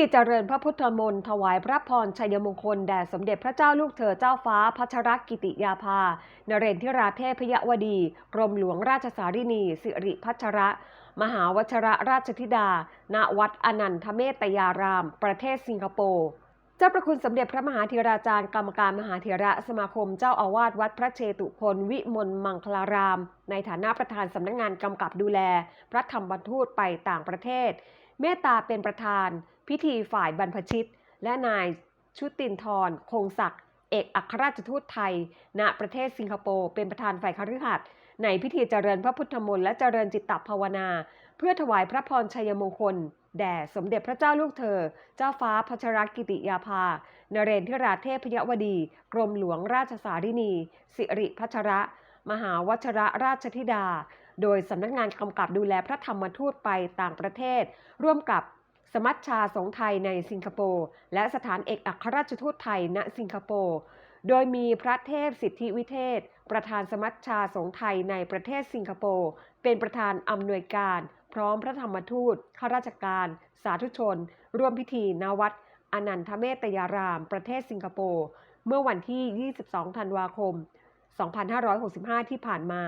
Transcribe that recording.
ธีเจริญพระพุทธมนต์ถวายพระพรชัยมงคลแด่สมเด็จพระเจ้าลูกเธอเจ้าฟ้าพัชรกิติยาภา นเรนทิราเทพยวดี กรมหลวงราชสารินีสิริพัชระ มหาวชระราชธิดา ณ วัดอนันทเมตยาราม ประเทศสิงคโปร์เจ้าประคุณสมเด็จพระมหาธีราจารย์กรรมการมหาเถระสมาคมเจ้าอาวาสวัดพระเชตุพนวิมลมังคลาราม ในฐานะประธานสำนักงานกำกับดูแล พระธรรมบรรทูตไปต่างประเทศ เมตตาเป็นประธาน พิธีฝ่ายบรรพชิต และนายชุตินทร์คงศักดิ์เอกอัครราชทูตไทย ณประเทศสิงคโปร์เป็นประธานฝ่ายคฤหัสถ์ในพิธีเจริญพระพุทธมนต์และเจริญจิตตภาวนา เพื่อถวายพระพรชัยมงคล แด่สมเด็จพระเจ้าลูกเธอ เจ้าฟ้าพัชรกิติยาภา นเรนทิราเทพยวดี กรมหลวงราชสารินี สิริพัชระ มหาวชระราชธิดา โดยสำนักงานกำกับดูแลพระธรรมทูตไปต่างประเทศ ร่วมกับ สมัชชาสงฆ์ไทยในสิงคโปร์และสถานเอกอัครราชทูตไทยณสิงคโปร์โดยมีพระเทพสิทธิวิเทศ ประธานสมัชชาสงฆ์ไทยในประเทศสิงคโปร์ เป็นประธานอำนวยการ พร้อมพระธรรมทูตข้าราชการ สาธุชน ร่วมพิธีณวัด อนันทเมตยาราม ประเทศสิงคโปร์ เมื่อวันที่ 22 ธันวาคม 2565 ที่ผ่านมา